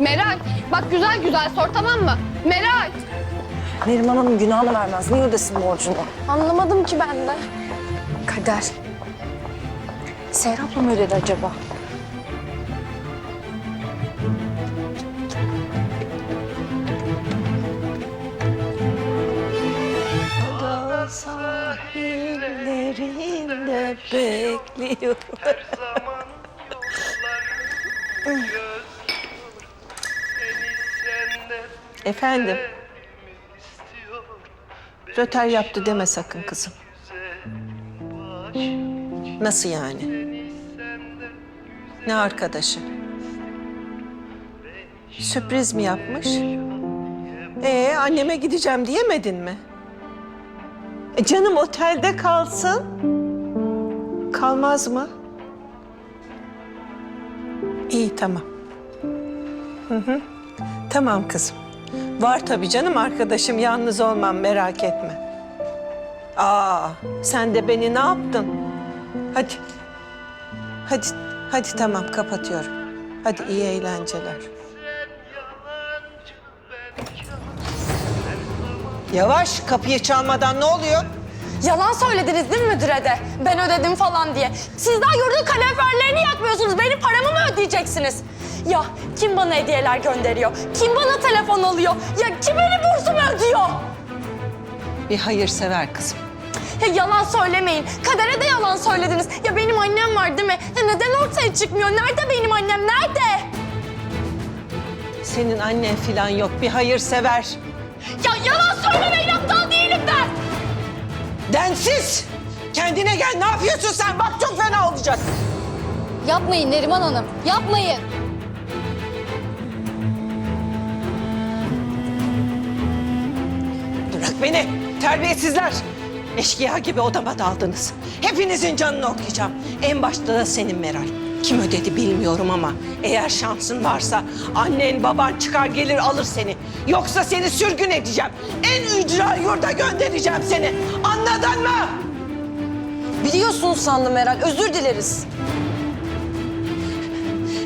Meral bak güzel güzel sor tamam mı? Meral. Neriman Hanım günahını vermez. Niye ödesin borcunu? Anlamadım ki ben de. Kader. Seher abla mı ödedi acaba? sahillerinde bekliyor. Her zaman yollarım gözlüyor Seni senden Efendim, röter yaptı deme sakın kızım. Nasıl yani? Ne arkadaşı? Sürpriz mi yapmış? Ee, anneme gideceğim diyemedin mi? E canım otelde kalsın. Kalmaz mı? İyi tamam. Hı hı. Tamam kızım. Var tabii canım arkadaşım yalnız olmam merak etme. Aa, sen de beni ne yaptın? Hadi. Hadi, hadi tamam kapatıyorum. Hadi iyi eğlenceler. Yavaş kapıyı çalmadan ne oluyor? Yalan söylediniz değil mi müdüre? Ben ödedim falan diye. Siz daha yurdun kaloriferlerini yakmıyorsunuz. Benim paramı mı ödeyeceksiniz? Ya kim bana hediyeler gönderiyor? Kim bana telefon alıyor? Ya kim benim bursumu ödüyor? Bir hayırsever kızım. Ya yalan söylemeyin. Kadere de yalan söylediniz. Ya benim annem var değil mi? Ya neden ortaya çıkmıyor? Nerede benim annem? Nerede? Senin annen filan yok bir hayırsever. Ya yalan söylemeyin aptal değilim ben. Densiz! Kendine gel ne yapıyorsun sen? Bak çok fena olacak. Yapmayın Neriman Hanım yapmayın. Terbiyesizler. Eşkıya gibi odama daldınız. Hepinizin canını okuyacağım. En başta da senin Meral. Kim ödedi bilmiyorum ama eğer şansın varsa annen baban çıkar gelir alır seni. Yoksa seni sürgün edeceğim. En ücra yurda göndereceğim seni. Anladın mı? Biliyorsun sandım Meral. Özür dileriz.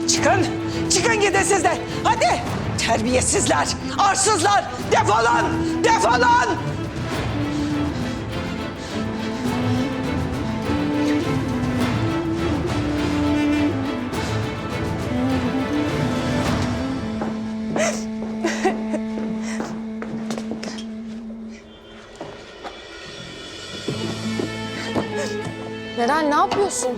Çıkın, çıkın gidin sizler. Hadi. Terbiyesizler, arsızlar. Defolun, defolun. Meral ne yapıyorsun?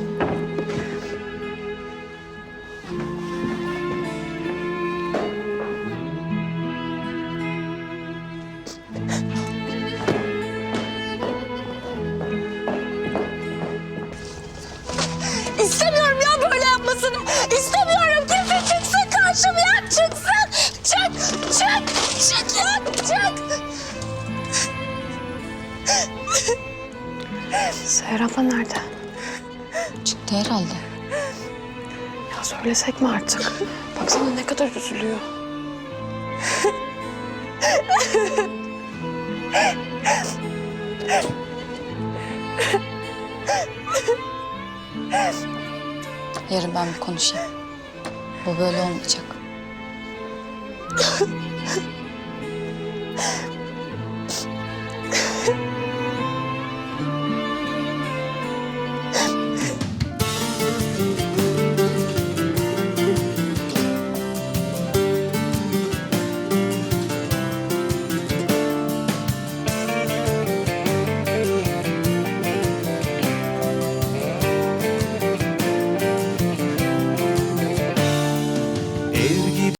İstemiyorum ya böyle yapmasını. İstemiyorum. Kimse çıksın karşıma ya. Çıksın. Çık. Çık. Çık ya. Çık. Seher abla nerede? Çıktı herhalde. Ya söylesek mi artık? Baksana ne kadar üzülüyor. Yarın ben bir konuşayım. Bu böyle olmayacak.